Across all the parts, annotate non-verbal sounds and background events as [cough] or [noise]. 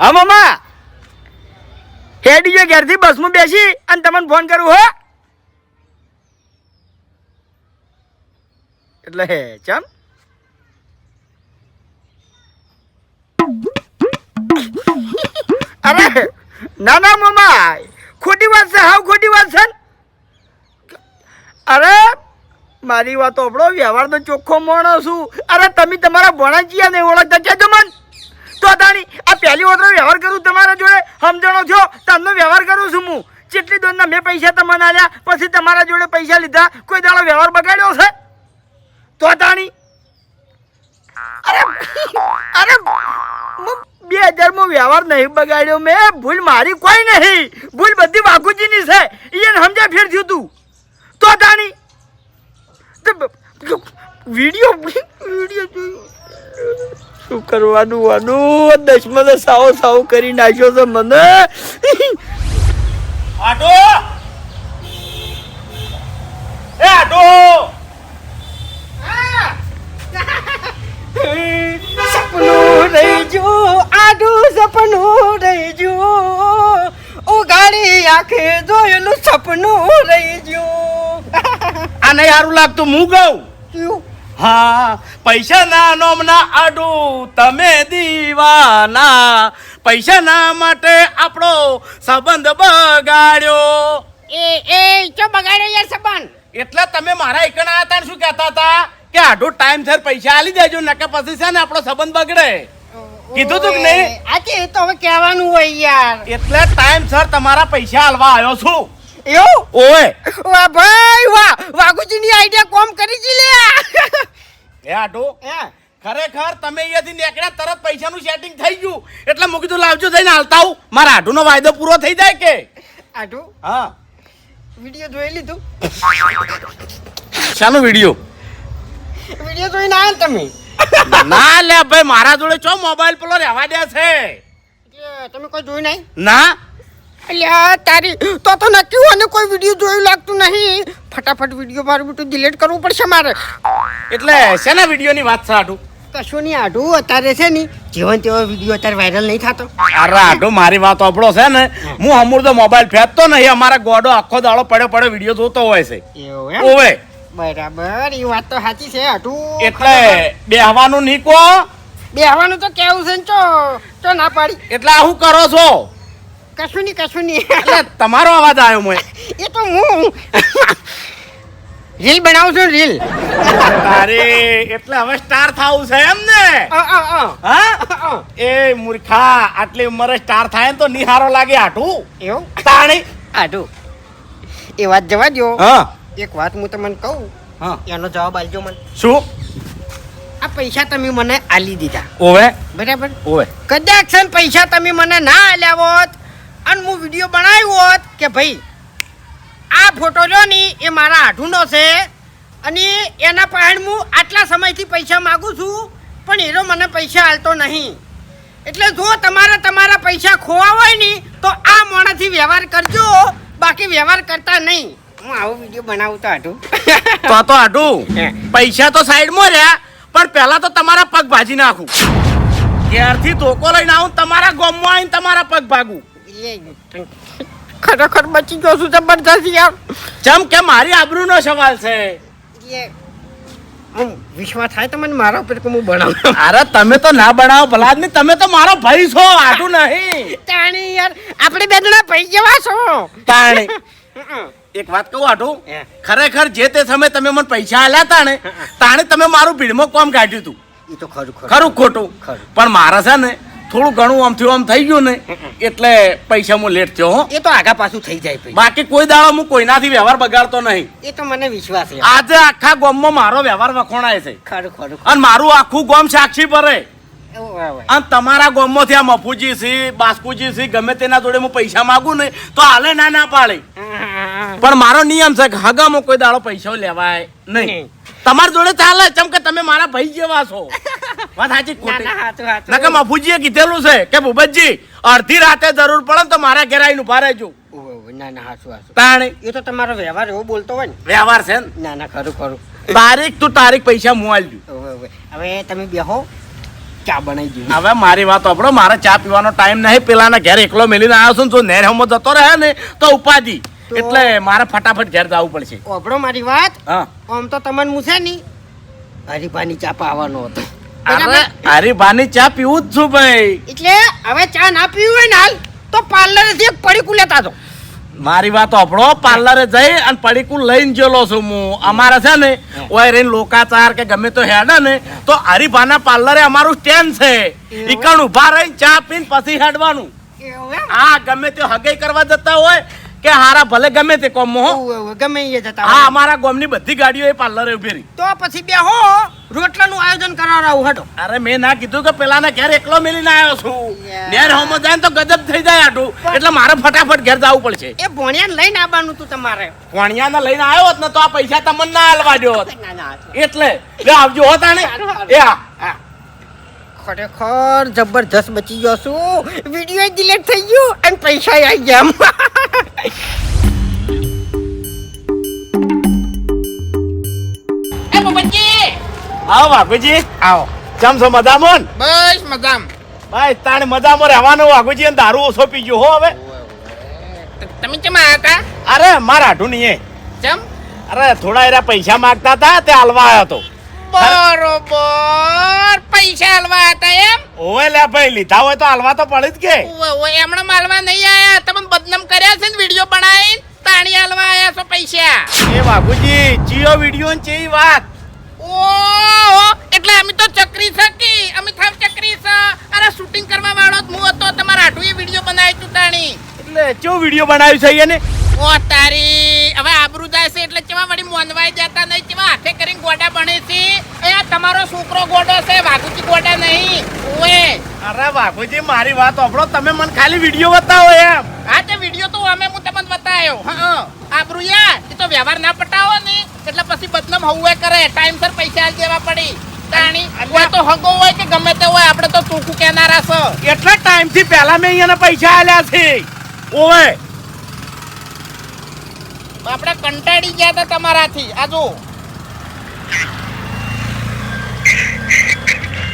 હા મામા હેડી જો ઘેરથી, બસમાં બેસી અને તમને ફોન કરું, હો. એટલે હે, ચમ. અરે, ના ના મામા ખોટી વાત છે, હાવ ખોટી વાત છે. અરે, મારી વાત આપણો વ્યવહાર તો ચોખ્ખો માણસ છું. અરે, તમે તમારા ભણાચિયા ને ઓળખતા કહેજો મન તો તાણી આ પહેલી ઓટલો વ્યવહાર કરું તમારા જોડે? સમજણો છો? તમને વ્યવહાર કરું છું હું. જેટલી દોરના મેં પૈસા તમને આલ્યા, પછી તમારા જોડે પૈસા લીધા, કોઈ દાડો વ્યવહાર બગાડ્યો છે? તો તાણી અરે અરે બે હજારમાં વ્યવહાર નહીં બગાડ્યો મેં. ભૂલ મારી કોઈ નહીં. ભૂલ બધી વાઘુજીની છે. એને સમજ્યા ફેર થયું તું. તો તાણી વીડિયો વીડિયો જોયું. શું કરવાનું? વાનું દસમાં સાવ સાવ કરી નાખ્યો છે મને. આટો! એ આટો! સપનું રહી ગયું આડું સપનું રહી ગયું ઉગાડી આંખે જોયેલું સપનું રહી ગયું આને સારું લાગતું હું ક્યું? હા પૈસા ના નોમના આડું તમે દીવાના. પૈસા ના માટે આપણો સંબંધ બગાડ્યો. એ એ ચો બગાડ્યો યાર સંબંધ? એટલે તમે મારા એકણા હતા શું કહેતા હતા? કે આડુ ટાઈમ સર પૈસા આલી દેજો નકે પછી છે ને આપણો સંબંધ બગડે. કીધું તું કે નહીં? આજે એ તો હવે કહેવાનું હોય યાર. એટલે ટાઈમ સર તમારા પૈસા આલવા આવ્યો છું. એવું? ઓય વાહ ભાઈ વાહ વાઘુજીની આઈડિયા કોમ કરી જી લે હે ખરેખર તમે અહીંયાથી નીકળ્યા તરત પૈસાનું સેટિંગ થઈ ગયું. એટલે મૂકી તો લાવજો થઈને હાલતા આવું. મારા આઢુનો વાયદો પૂરો થઈ જાય કે? આટુ હા. વિડિયો જોઈ લીધું? શાનો વીડિયો? વિડિયો જોઈને આયા તમે? ના લે ભાઈ મારા જોડે ચો મોબાઈલ પેલો રહેવા દે છે? તમે કોઈ જોઈ નહીં? ના. અલ્યા તારી તો તો નક્કી અને કોઈ વીડિયો જોયું લાગતું નહીં. ફટાફટ વીડિયો મારું બધું ડિલીટ કરવું પડશે મારે. એટલે શેના વિડીયોની વાત છે આટું કશું નહીં આઢું અત્યારે છે ને જીવન તેવો વીડિયો અત્યારે વાયરલ નહીં થતો. અરે આટું મારી વાત આપણો છે ને. હું. અમૂર તો મોબાઈલ ફેંકતો નહીં અમારા ગોડો આખો દાડો પડ્યો પડ્યો વીડિયો જોતો હોય છે. ઓવે. બરાબર એ વાત તો સાચી છે આટું એટલે બેહવાનું કો બેહવાનું તો કેવું છે ને ચો ચો ના પાડી. એટલે આ હું કરો છો? કશું નહીં કશું નહીં એટલે તમારો અવાજ આવ્યો મોય [laughs] એ તો હું. રીલ બનાવું છું રીલ. અરે એટલે હવે સ્ટાર થાવું છે એમ ને? હા? એ મૂર્ખા આટલી ઉંમરે સ્ટાર થાય તો નિહારો લાગે આટું. એવું? તાણી. આટું. એ વાત જવા દો હા. એક વાત હું તમને કહું. હા. એનો જવાબ આલજો મને. શું? આ પૈસા તમે મને આલી દીધા. ઓવે. બરાબર? ઓવે. કદાચ ને પૈસા તમે મને ના આલ્યા હોત અને હું વીડિયો બનાવ્યો હોત કે ભાઈ આ ફોટો જો ની એ મારા આઢુનો છે અને એના પાસે હું આટલા સમયથી પૈસા માગું છું પણ એનો મને પૈસા આલતો નહીં. એટલે જો તમારે તમારા પૈસા ખોવા હોય ને તો આ મોણાથી વ્યવહાર કરજો બાકી વ્યવહાર કરતા નહીં. હું આવો વીડિયો બનાવું તો આઢું તો તો આઢું પૈસા તો સાઈડમાં રહ્યા પણ પહેલા તો તમારા પગ ભાજી નાખું. ત્યારથી ધોકો લઈને આવું તમારા ગોમમાં આવીને તમારા પગ ભાગું [laughs] ખરેખર બચી ગયો છું જબરદસ્ત યાર. જેમ કે મારી આબરૂનો સવાલ છે? વિશ્વાસ થાય તો મને મારા ઉપર હું બનાવું. [laughs] અરે તમે તો ના બનાવો ભલા આદમી તમે તો મારો ભાઈ છો આટું નહીં. તાણી યાર આપણે બે જણા ભાઈ જેવા છો. તાણી. [laughs] એક વાત કહું આટું ખરેખર જે તે સમયે તમે મને પૈસા આલ્યા તા ને તાણે તમે મારું ભીડમાં કોમ કાઢ્યું હતું એ તો ખરું. ખરું ખોટું. ખરું. પણ મારા છે ને થોડું ઘણું આમ થયું આમ થઈ ગયું ને એટલે પૈસા હું લેટ થયો એ તો આગા પાછું થઈ જાય બાકી કોઈ દાડો હું કોઈનાથી વ્યવહાર બગાડતો નહીં. એ તો મને વિશ્વાસ છે. આજે આખા ગામમાં મારો વ્યવહાર વખોણાય છે. ખરું ખરું અને મારું આખું ગામ સાક્ષી ભરે. અને તમારા ગામમાંથી આ મફુજી સિંહ બાસ્કુજી સી ગમે તેના જોડે હું પૈસા માંગુ ને તો હાલે ના ના પાડે. પણ મારો નિયમ છે કે હગામાં કોઈ દાડો પૈસા લેવાય નહીં. નહીં. તમારા જોડે ચાલે ચમ કે તમે મારા ભાઈ જેવા છો. [laughs] વાત સાચી કે ખોટી. મફુજીએ કીધેલું છે ભૂપતજી અડધી રાતે જરૂર પડે તો મારા ઘેર આવીને ઊભા રહેજો. ના ના. તાણે. એ તો તમારો વ્યવહાર એવો બોલતો હોય ને. વ્યવહાર છે ને? ના ના ખરું ખરું. તારીખ તું તારીખ પૈસા હું આલજો. હવે તમે બેહો ચા બનાવી દીધી હવે મારી વાત આપણો મારે ચા પીવાનો ટાઈમ નહીં. પેલાના ઘેર એકલો મેલીને આવ્યો છું ને જો નેર હમો જતો રહે ને તો ઉપાધિ. એટલે મારે ફટાફટ ઘેર જવું પડશે. ઓભળો મારી વાત. હા. આમ તો તમને મૂસે નહીં હરીફાની ચા પાવાનો હતો. અરે બરાબર? ચા પીવું જ છું ભાઈ. એટલે હવે ચા ના પીવી હોય ને હાલ તો પાર્લરેથી એક પડીકું લેતા તો મારી વાત આપણો પાર્લરે જઈ અને પડીકું લઈને ગયેલો છું હું. અમારે છે ને ઓય રહીને લોકાચાર કે ગમે તો હેડે ને તો હરિભાના પાર્લરે અમારું સ્ટેન્ડ છે? ઈકણ ઊભા રહીને ચા પીને પછી હેડવાનું. હા ગમે તે હગાઈ કરવા જતા હોય કે હારા ભલે ગમે તે કોમ હો. ગમે એ જતા હા. અમારા ગામની બધી ગાડીઓ એ પાર્લરે ઊભી રહી તો પછી બે હો રોટલાનું આયોજન કરાવડાવું હટો અરે મેં ના કીધું કે પેલાના ઘેર એકલો મેલીને આવ્યો છું. નેર હોમો જાય તો ગજબ થઈ જાય આટું એટલે મારે ફટાફટ ઘેર જવું પડશે. એ ભોણિયાને લઈને આવવાનું તું તમારે. કોણિયાને લઈને આવ્યો હોત ને તો આ પૈસા તમને ના હાલવા દો. ના, ના, એટલે આવજો હો સારું. એ હા. ખરેખર જબરજસ્ત બચી ગયો છું. વીડિયો ડિલીટ થઈ ગયો અને પૈસા આવી ગયા. [laughs] એ પોપટજી આવો બાપુજી આવો. ચમ છો મજામાં? બસ મજામ. ભાઈ તાણે મજામાં રહેવાનું વાઘુજી અને દારૂ ઓછો પીજો હો હવે. તમે કેમ આવ્યા હતા અરે મારા હાટું નહીં ચમ અરે થોડા એરા પૈસા માંગતા હતા તે હાલવા આવ્યો હતો. બરોબર. પૈસા હાલવા એમ? ઓવે લે ભાઈ લીધા હોય તો હાલવા તો પડે જ કે. ઓવે એમણે માલવા નહીં આયા. તમે બદનામ કર્યા છે ને વીડિયો બનાવીને? તાણી હાલવા આયા છો પૈસા? એ બાબુજી જીઓ વીડિયો ને ચેવી વાત? ઓ એટલે અમે તો ચક્રી સકી અમે થાવ ચક્રી સ અરે શૂટિંગ કરવા વાળો હું હતો. તમારા હાટુએ વીડિયો બનાવી તું તાણી. એટલે ચો વીડિયો બનાવ્યું છે એને ઓ તારી હવે આબરૂ જાય છે એટલે કેવા વળી મોનવાઈ જતા નહીં? કેવા હાથે કરીને ગોડા બને છે? એ તમારો છોકરો ગોડો છે વાઘુજી ગોડા નહીં. ઓએ. અરે વાઘુજી મારી વાત સાંભળો તમે મને ખાલી વીડિયો બતાવો એમ. તે વીડિયો તો અમે હું તમને બતાવ્યો હા આબરૂ યાર એ તો વ્યવહાર ના પટાવો ને. એટલે પછી બદનામ હોવે કરે. ટાઈમસર પૈસા દેવા પડી. તાણી કોઈ તો હગો હોય કે ગમે તે હોય આપણે તો ચોખ્ખું કહેનારા છો. એટલા ટાઈમથી પહેલા મેં અહીંયા પૈસા આલ્યા છે. ઓવે આપણે કંટાળી ગયા હતા તમારાથી. આ જો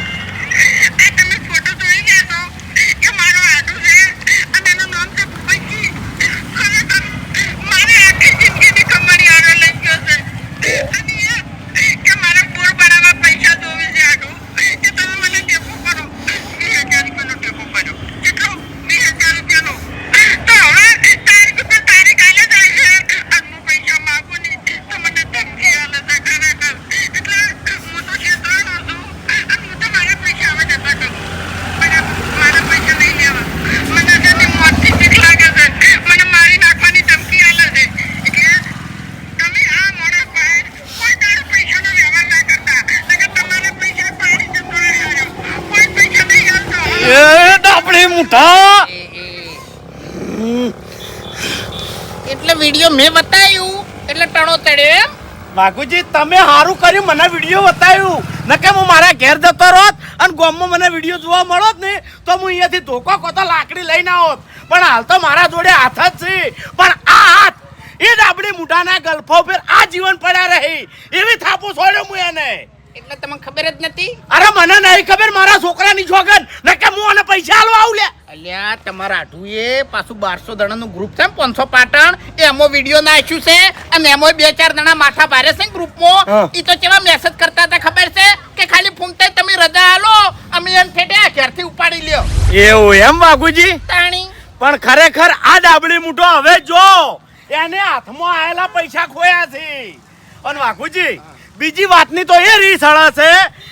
તમે ફોટો જોઈ ગયા છો કે મારો આડું છે અને એનું નામ છે ભૂપતજી ખરેખર મારી આખી જિંદગીની કમાણી આડો લઈ ગયો છે અને એ કે મારે પૂર બનાવવા પૈસા જોવે છે આડું કે તમે મને ટેકો કરો વીસ હજાર રૂપિયાનો ટેકો કર્યો કેટલો વીસ હજાર રૂપિયાનો તો હવે તારીખ ઉપર તારીખ આલે જાય છે અને હું પૈસા માગું નહીં તો મને ધમકી આલે છે ખરેખર એટલે હું તો છેતરાનો છું અને હું તો મારા પૈસા હવે જતા કરું બરાબર મારા પૈસા નહીં લેવા મને તેની મોતથી બીક લાગે છે મને મારી નાખવાની ધમકી આલે છે એટલે તમે આ માણસ પાસે કોઈ દાડો પૈસાનો વ્યવહાર ના કરતા નકર તમારા પૈસા પાણી જતો રહે હારો. કોઈ પૈસા નહીં હાલતો એ ડાબડી મુઠા એટલે વીડિયો મેં બતાવ્યું એટલે ટણો તળ્યો બાપુજી તમે સારું કર્યું, મને વીડિયો બતાવ્યું. નકે હું મારા ઘેર જતો રોત અને ગામમાં મને વીડિયો જોવા મળોત ને તો હું અહીંયાથી ધોકો કોતો લાકડી લઈને આવત. પણ હાલ તો મારા જોડે હાથ જ છે. પણ આ હાથ, એ જ આપણી મૂઢાના ગલ્ફો પર આ જીવન પડ્યા રહી. એવી થાપો છોડ્યો હું એને. એટલે તમને ખબર જ નથી? અરે મને નહીં ખબર મારા છોકરાની છોકર નકે હું અને પૈસા આલવા આવું લે? અલ્યા તમારા આઠુએ પાછું બારસો દણાનું ગ્રુપ છે પાંચસો પાટણ. એમાં વીડિયો નાખ્યું છે અને એમાં બે ચાર દણા માથા ભારે છે ગ્રુપમાં એ તો કેવા મેસેજ કરતા હતા ખબર છે? કે ખાલી ફૂમતે તમે રજા આલો અમે એમ ઠેઠે ઘેરથી ઉપાડી લ્યો. એવું એમ બાગુજી તાણી. પણ ખરેખર આ ડાબડી મૂઠો હવે જો એને હાથમાં આયેલા પૈસા ખોયા છે. અને વાઘુજી બીજી વાતની તો એ રીસ છે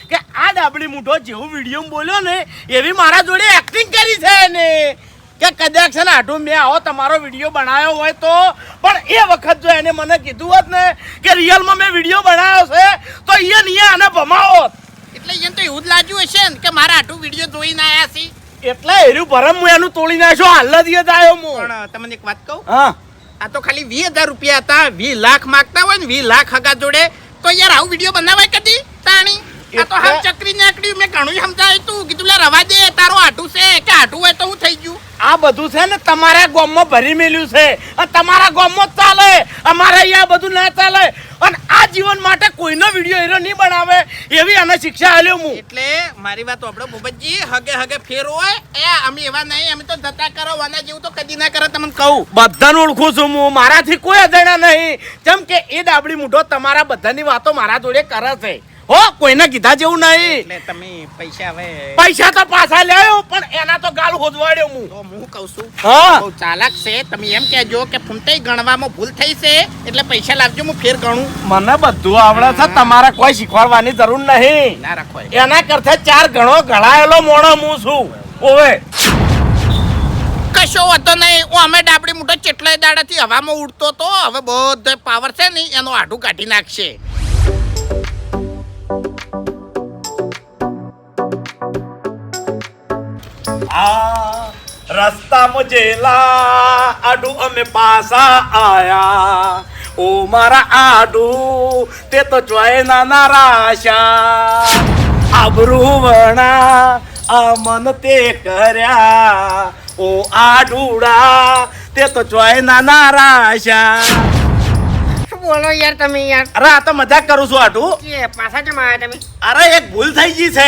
કે આ ડાબડી મૂઠો જેવું વીડિયો બોલ્યો ને એવી મારા જોડે એક્ટિંગ કરી છે એને. કે કદાચ છે ને આટું મેં આવો તમારો વીડિયો બનાવ્યો હોય તો. પણ એ વખત જો એને મને કીધું હોત ને કે રિયલમાં મેં વીડિયો બનાવ્યો છે તો એ નહીં આને ભમાવો એટલે એને તો એવું જ લાગ્યું હશે ને કે મારા આટું વીડિયો જોઈને આવ્યા છે. એટલે એર્યું ભરમ હું એનું તોડી નાખ્યો હાલ જ જ આવ્યો હું. પણ તમને એક વાત કહું? હા. આ તો ખાલી વીસ હજાર રૂપિયા હતા વીસ લાખ માગતા હોય ને વીસ લાખ હગા જોડે તો યાર આવું વીડિયો બનાવાય કદી? તાણી? આ તો હાલ ચકરી નાકડી મેં ઘણું સમજાય તું. કીધું લે રવા દે તારો આટું છે. કે આટું હોય તો હું થઈ ગયું? આ બધું છે ને તમારા ગામમાં ભરી મેલ્યું છે. અને તમારા ગામમાં ચાલે. અમારે અહીંયા બધું ના ચાલે. અને આ જીવન માટે કોઈનો વીડિયો હીરો નહીં બનાવે. એવી અને શિક્ષા આલ્યો હું. એટલે મારી વાત આપણો ભૂપતજી હગે હગે ફેર હોય એ અમે એવા નહીં અમે તો જતા કરો વાના જેવું તો કદી ના કરે તમને કહું. બધાને ઓળખું છું હું. મારાથી કોઈ અજાણ્યા નહીં. જેમ કે એ ડાબડી મૂઠો તમારા બધાની વાતો મારા જોડે કરે છે. હો કોઈને કીધા જેવું નહીં. એટલે તમે પૈસા હવે પૈસા તો પાછા લેયો પણ એના તો ગાલ હોદવાડ્યો હું. તો હું કહું છું હા. બહુ ચાલાક છે. તમે એમ કહેજો કે ફૂમતે ગણવામાં ભૂલ થઈ છે એટલે પૈસા લાવજો હું ફેર ગણું. મને બધું આવડે છે તમારે કોઈ શીખવાડવાની જરૂર નહીં. ના રાખો એના કરતા ચાર ગણો ગણાયેલો મોણો હું છું. ઓવે. કશો વાતો નહીં. હું અમે ડાબડી મોટો ચેટલાય દાડાથી હવામાં ઉડતો તો હવે બધો પાવર છે ને એનો આઢું કાઢી નાખશે. આ રસ્તામાં જેલા આડું અમે પાસા આયા. ઓ મારા આડું, તે તો ચોય નાના રાશા. આબરૂ વણા, આ મન તે કર્યા. ઓ આડુડા, તે તો ચોય નાના રાશા. શું બોલો યાર તમે યાર. અરે આ તો મજાક કરું છું આડું કે પાછા કેમ આવ્યા તમે? અરે એક ભૂલ થઈ ગઈ છે.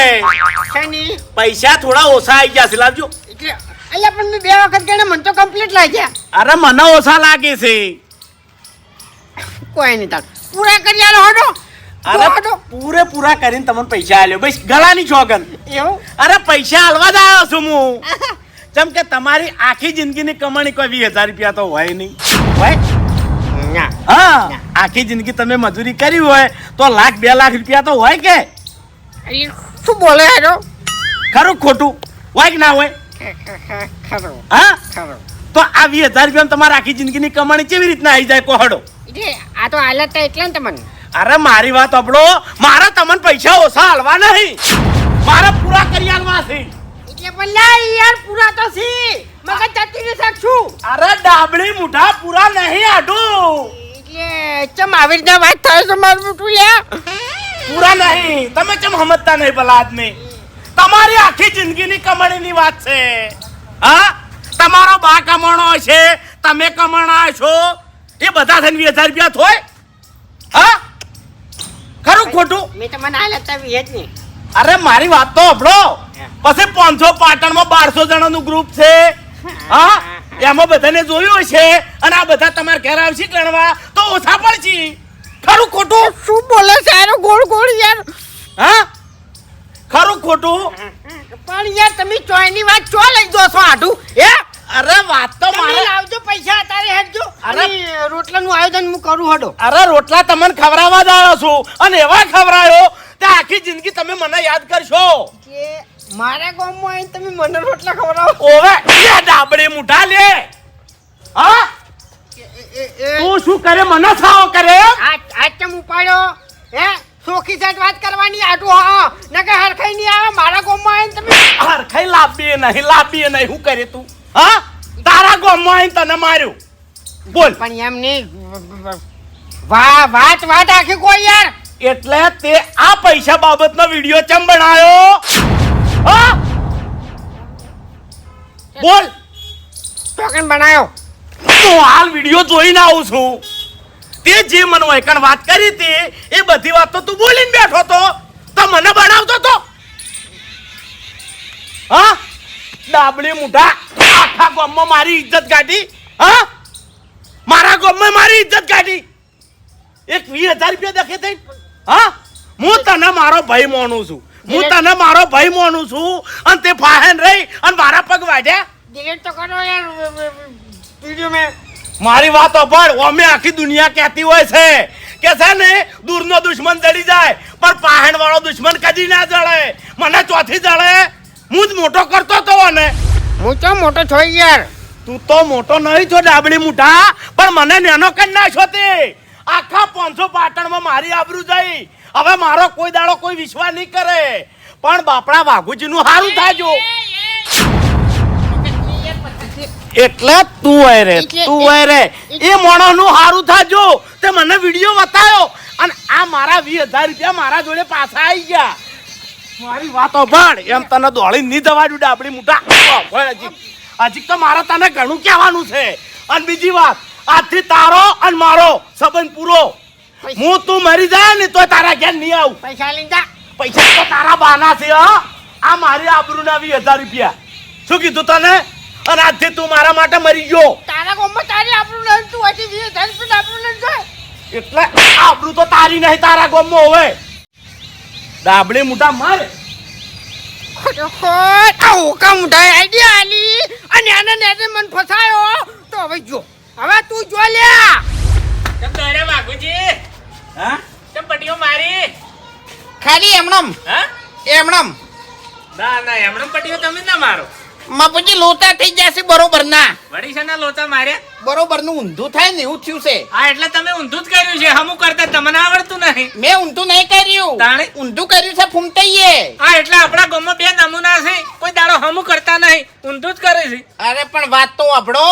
શેની પૈસા થોડા ઓછા આવી ગયા છે લાવજો. એટલે અહીંયા પણ મેં બે વખત ગણે મને તો કમ્પ્લીટ લાગ્યા. અરે મને ઓછા લાગે છે. કોઈ નહીં તાર. પૂરા કરી આલો હડો અરે પૂરે પૂરા કરીને તમને પૈસા આલ્યો. બસ ગળાની છોગન. એવું? અરે પૈસા હાલવા જ આવ્યો છું હું. જેમ કે તમારી આખી જિંદગીની કમાણી કોઈ વીસ હજાર રૂપિયા તો હોય નહીં. હોય? હા. આખી જિંદગી તમે મજૂરી કરી હોય તો લાખ બે લાખ રૂપિયા તો હોય કે? શું બોલે એનો? ખરું ખોટું? હોય કે ના હોય? હા? તો આ વીસ હજાર રૂપિયા તમારે આખી જિંદગીની કમાણી કેવી રીતના આવી જાય કોહડો આ તો હાલત એટલે ને તમને. અરે મારી વાત અપડો મારા તમને પૈસા ઓછા હાલવા નહીં. મારે પૂરા કરી હાલવા છે. એટલે પણ યાર પૂરા તો સી મગજ જતી નહીં શકશું અરે ડાબડી મુઠા પૂરા નહીં આડું એટલે ચમ આવી રીતે વાત થાય છે મારું મુઠું લે પૂરા નહીં. તમે કેમ સમજતા નહીં ભલા આદમી? તમારી આખી જિંદગીની કમાણીની વાત છે. હા? તમારો બા કમાણો છે તમે કમાણા છો એ બધા થઈને વીસ હજાર રૂપિયા થોય. હા? ખરું ખોટું? મેં તમને મને લેતા જ નહીં. અરે મારી વાત તો અભડો પછી પાંચસો પાટણમાં બારસો જણાનું ગ્રુપ છે. હા? એમાં બધાને જોયું હશે અને આ બધા તમારે ઘેર આવશે ગણવા. તો ઓછા પડશે ખરું ખોટું? શું બોલે છે? આનો ગોળ ગોળ યાર. હા? ખરું ખોટું? પણ યાર તમે ચોયની વાત ચો લઈ દો છો આઢું? હે? અરે વાત તો મારે લાવજો પૈસા અત્યારે હેડજો. અરે- રોટલાનું આયોજન હું કરું હડો. અરે રોટલા તમને ખવડાવવા જ આવ્યો છું. અને એવા ખવડાયો તે આખી જિંદગી તમે મને યાદ કરશો. કે મારા ગામમાં આવીને તમે મને રોટલા ખવડાવો. ઓવે એ ડાબડે મુઠા લે. હા? તું શું કરે? મને સાવો કરે? આ આ ચમ ઉપાડ્યો? હે? સોખી સાઈડ વાત કરવાની આટુ હા નકે હરખાઈ નહીં આવે મારા ગામમાં આવીને તમે હરખાઈ લાંબી નહીં લાંબી નહીં શું કરે તું? હા? તારા ગામમાં આવીને તને માર્યું. બોલ. પણ એમ નહીં વાહ વાત વાત આખી કોઈ યાર. એટલે તે આ પૈસા બાબતનો વીડિયો ચમ બનાવ્યો હા? બોલ. ટોકન બનાવ્યો હું હાલ વીડિયો જોઈને આવું છું. તે જે મને વૈકણ વાત કરી હતી એ બધી વાત તો તું બોલીને બેઠો તો. તો મને બનાવતો તો. હા? ડાબલી મુઠા આખા ગામમાં મારી ઇજ્જત કાઢી. હા? મારા ગામમાં મારી ઇજ્જત કાઢી. એક વીસ હજાર રૂપિયા દખે થઈ. હા? હું તને મારો ભાઈ માનું છું. હું તને મારો ભાઈ માનું છું અને તે ફાહેન રહી અને મારા પગ વાઢ્યા. ડિલીટ તો કરો યાર વીડિયો મેં મારી વાત પણ ઓમે આખી દુનિયા કહેતી હોય છે કે છે ને દૂરનો દુશ્મન જડી જાય પણ પાહેણ વાળો દુશ્મન કદી ના જળે મને ચોથી જળે હું જ મોટો કરતો તો ને હું તો મોટો છો યાર. તું તો મોટો નહીં છો ડાબડી મુઠા પણ મને નેનો કરી નાખ્યો તે આખા પાંચસો પાટણમાં મારી આબરૂ જઈ. હવે મારો કોઈ દાડો કોઈ વિશ્વાસ નહીં કરે. પણ બાપડા વાઘુજીનું સારું થાજો. એટલે તું હોય રે તું હોય રે. એ મોણસનું સારું થાજો. તે મને વીડિયો બતાવ્યો અને આ મારા વીસ હજાર રૂપિયા મારા જોડે પાછા આવી ગયા. મારી વાતો ભણ. એમ તને દોડી નહીં દવા દઉં ડાબડી મોટા હજી. હજી તો મારે તને ઘણું કહેવાનું છે. અને બીજી વાત આજથી તારો અને મારો સંબંધ પૂરો. હું તું મરી જાય ને તો તારા ઘેર નહીં આવું. પૈસા લઈ જા. પૈસા તો તારા બાના છે હા. આ મારી આબરૂના વીસ હજાર રૂપિયા. શું કીધું તને? અને આજથી તું મારા માટે મરી ગયો. તારા ગામમાં તારી આબરૂ નહીં તું હજી વીસ હજાર રૂપિયા આપણું નહીં જાય. એટલે આબરૂ તો તારી નહીં તારા ગોમમાં હોય ડાબડી મોટા મારે. આવું હોકા આઈડિયા આલી અને આને મન ફસાયો. તો હવે જો હવે તું જો લ્યા. કેમ તો અરે વાઘુજી હા? કેમ પટીઓ મારી? ખાલી એમણમ. હા? એમણમ. ના ના એમણમ પટીઓ તમે ના મારો. મપુજી લોતા થઈ જશે બરોબર ના વળી છે ના લોચા મારે બરોબરનું ઊંધું થાય ને એવું થયું છે. હા એટલે તમે ઊંધું જ કર્યું છે. હમું કરતા તમને આવડતું નહીં. મેં ઊંધું નહીં કર્યું. તાણે? ઊંધું કર્યું છે ફૂમતાઈએ હા એટલે આપણા ગામમાં બે નમૂના છે. કોઈ દાડો હમું કરતા નહીં. ઊંધું જ કરે છે. અરે પણ વાત તો અભડો.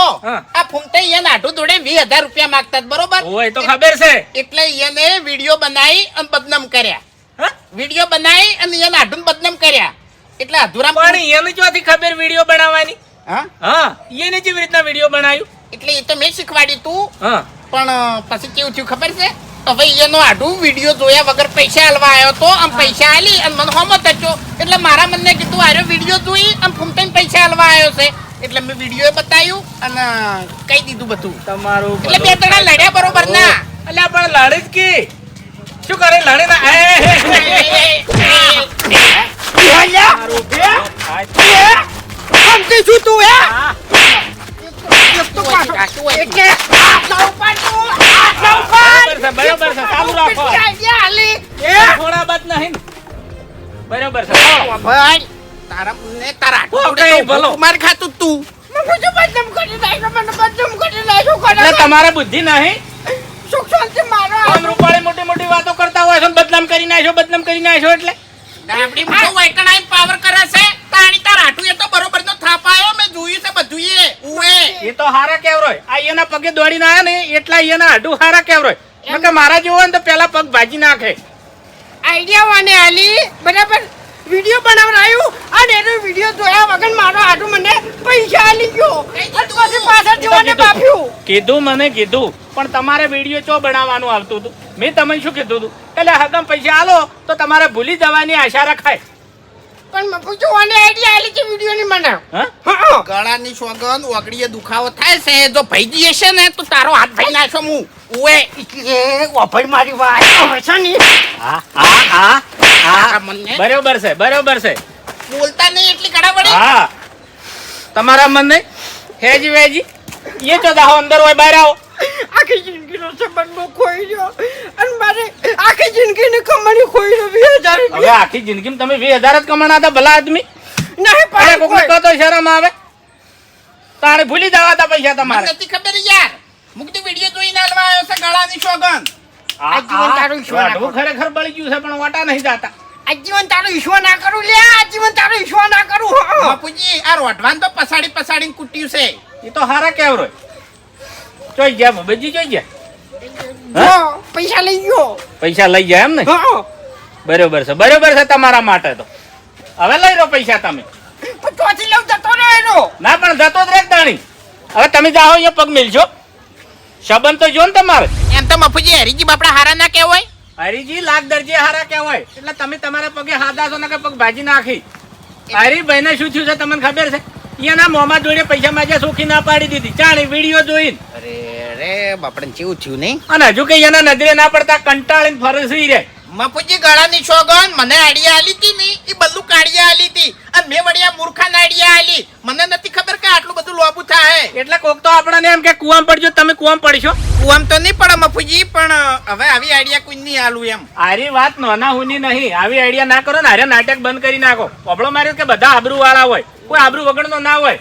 આ ફૂમતાઈએ નાઠું જોડે વીસ હજાર રૂપિયા માંગતા બરોબર? ઓય તો ખબર છે. એટલે એને વીડિયો બનાવી અને બદનામ કર્યા. હા? વીડિયો બનાવી અને એને નાઠું બદનામ કર્યા. એટલે અધૂરા પણ એને ચોથી ખબર વીડિયો બનાવવાની? હા? હા એને જેવી રીતના વીડિયો બનાવ્યું? એટલે એ તો મેં શીખવાડ્યું તું. હા. પણ પછી કેવું થયું ખબર છે? હવે એનો આડું વીડિયો જોયા વગર પૈસા આલવા આવ્યો તો આમ પૈસા આલી અને મને હોમો થયો એટલે મારા મનને કીધું આર્યો વીડિયો જોઈ આમ ફૂમતાઈને પૈસા આલવા આવ્યો છે. એટલે મેં વીડિયો બતાવ્યું અને કહી દીધું બધું. તમારું એટલે બે ત્રણ લડ્યા બરોબર ના. એટલે પણ લડે જ કે? શું કરે? લડે ના. [laughs] સમજી છું તું હે. બરાબર છે, બરાબર છે, ચાલુ રાખો. આઈડિયા આલી. થોડા બાદ નહીં. બરાબર છે ચાલો. ભાઈ તારા તારા. માર ખાતું તું. તમારે બુદ્ધિ નહીં? સુખ શાંતિ મારો આમ રૂપાળી મોટી મોટી વાતો કરતા હોય છે ને બદનામ કરી નાખ્યો બદનામ કરી નાખ્યો એટલે? આપણી મોટો વૈકણાઈ પાવર કરે છે. તાણી તાર આટુ એ તો બરોબર નો થાપાયો મેં જોયું છે બધું એ. ઉએ એ તો હારા કેવરોય આ એના પગે દોડીને આયા ને એટલા એના હાડું હારા કેવરોય નકર મારા જેવો ને તો પેલા પગ ભાજી નાખે. આઈડિયા વાને આલી બરાબર? વીડિયો બનાવરાયું અને એનો વીડિયો જોયા વગર મારો આટું મને પૈસા આલી ગયો. અને પછી પાછળ જોવાને બાપ્યું કીધું મને કીધું. પણ તમારે વીડિયો ચો બનાવવાનું આવતું હતું? મેં તમને શું કીધું હતું? એટલે હકમ પૈસા આલો તો તમારે ભૂલી જવાની આશા રખાય. પણ મફુજો વાને આઈડિયા આલી છે વીડિયો ની મને હા? ગળાની સોગન ઓગળીએ દુખાવો થાય છે જો ભઈજી હશે ને તો તારો હાથ ભાઈ નાખો હું. ઓએ ઓભાઈ મારી વાત હવે છે ને. હા હા હા. મને બરોબર છે બરોબર છે. બોલતા નહીં એટલી કડા વળી હા. તમારા મન નહીં હેજી વેજી. એ તો દાહો અંદર હોય બહાર આવો. આખી જિંદગીનો સંબંધ બહુ ખોઈ ગયો. અને મારે આખી જિંદગીની કમાણી ખોઈ ગયો વીસ હજાર હવે રૂપિયા આખી જિંદગીમાં તમે વીસ હજાર જ કમાણા હતા ભલા આદમી? નહીં અરે કોઈ. તો શરમ આવે. તારે ભૂલી જવા હતા પૈસા તમારે. નથી ખબર યાર. મુકતી વીડિયો જોઈને આલવા આવ્યો છે ગળાની સોગન આ જીવન તારું ઈશ્વર કરું? ખરેખર બળી ગયું છે પણ વાટા નહીં જાતા. આજીવન તારો ઈશ્વર ના કરું? લે આજીવન તારો ઈશ્વર ના કરું? બાપુજી આ રોટવાન તો પસાડી પસાડીને કૂટ્યું છે. એ તો હારા કેવરો જોઈ ગયા ભૂપતજી જોઈ ગયા? પૈસા લઈ ગયો. પૈસા લઈ જાય એમ ને? બરોબર છે બરોબર છે તમારા માટે તો. હવે લઈ લો પૈસા તમે. પછી ચોથી લઉં જતો રહ્યો ના પણ જતો જ રે દાણી. હવે તમે જાઓ અહીંયા પગ મિલજો. સંબંધ તો જો ને તમારે. એમ તો મફુજી હરીજી બાપડા હારા ના કહેવાય? હરીજી લાખ દરજે હારા કહેવાય. એટલે તમે તમારા પગે હાથા છો ને કે પગ ભાજી નાખી. હરીભાઈ ને શું થયું છે તમને ખબર છે? એના મોંમાં જોડે પૈસા માંગ્યા સોખી ના પાડી દીધી. ચાણી વીડિયો જોઈને. અરે અરે બાપડે કેવું થયું નહીં? અને હજુ કઈ એના નજરે ના પડતા કંટાળીને ફરસી રે મફુજી ગળાની સોગન મને આડિયા આલી હતી ને એ બધું કાઢિયા આલી હતી અને મેં વડિયા મૂર્ખાને આડિયા આલી. મને નથી ખબર કે આટલું બધું લોબુ થાય. એટલે કોક તો આપણને એમ કે કુવામ પડજો તમે કુવામ પડશો. કુવામ તો નહીં પડે મફુજી પણ હવે આવી આઈડિયા કોઈ નહીં આલું એમ? આરી વાત નોના હુની નહીં. આવી આઈડિયા ના કરો ને આરે નાટક બંધ કરી નાખો. પોપડો માર્યો કે બધા આબરૂ વાળા હોય. કોઈ આબરૂ વગરનો ના હોય.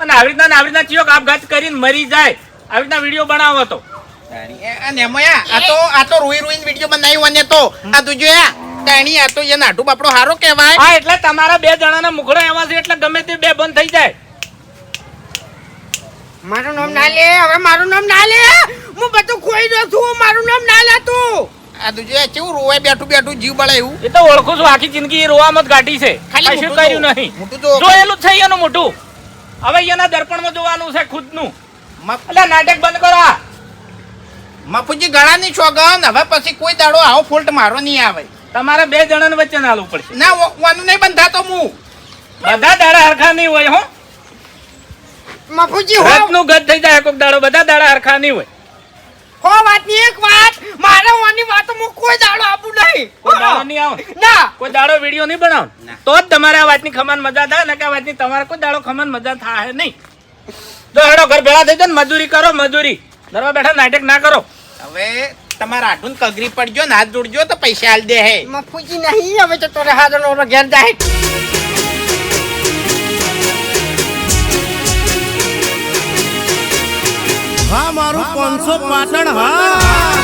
અને આવી રીતના આવી રીતના ચિયોક આપઘાત કરીને મરી જાય. આવી રીતના વીડિયો બનાવો તો. અને એમાં આ તો આ તો રોઈ રોઈને વીડિયો બનાવ્યો અને તો. આ તું જોયા તાણી આ તો એ નાટુ બાપડો હારો કહેવાય. હા એટલે તમારા બે જણાના મુખડો એવા છે એટલે ગમે તે બે બંધ થઈ જાય. મારું નામ ના લે હવે મારું નામ ના લે. હું બધું ખોઈ દઉં છું મારું નામ ના લે તું. આ તું જોયા કેવું રોવાય બેઠું બેઠું જીવ બળે એવું? એ તો ઓળખું છું આખી જિંદગી રોવા રોવામાં જ કાઢી છે. ખાલી કશું મોટું કર્યું નહીં. મોટું જો. જોયેલું છે એનું મોટું. હવે એના દર્પણમાં જોવાનું છે ખુદનું. નું એટલે નાટક બંધ કરો આ. મફુજી ગળાની ને હવે પછી કોઈ દાડો આવો ફોલ્ટ મારો નહીં આવે. તમારે બે જણાને વચ્ચે નાલવું પડશે. ના ઓ- નહીં બંધાતો હું બધા દાડા હરખા નહીં હોય હો. મફુજી હોતનું ગત થઈ જાય કોક દાડો બધા દાડા હરખા નહીં હોય. હો વાતની એક વાત. મારે ઓની હું કોઈ દાડો આપવું નહીં. કોઈ દાડો નહીં આવે ના. કોઈ દાડો વીડિયો નહીં બનાવ તો જ તમારે આ વાતની ખમાન મજા થાય ને કે આ વાતની તમારે કોઈ દાડો ખમાન મજા થાય નહીં. જો હેડો ઘર ભેળા થઈ જાય ને મજૂરી કરો મજૂરી. દરવા બેઠા નાટક ના કરો. હવે તમારા આઢું કગરી પડજો ને હાથ જોડજો તો પૈસા આલ દે હે. મફુજી નહીં હવે તો તોરે હાથ નો ઘેર જાય. હા મારું પાંચસો પાટણ હા.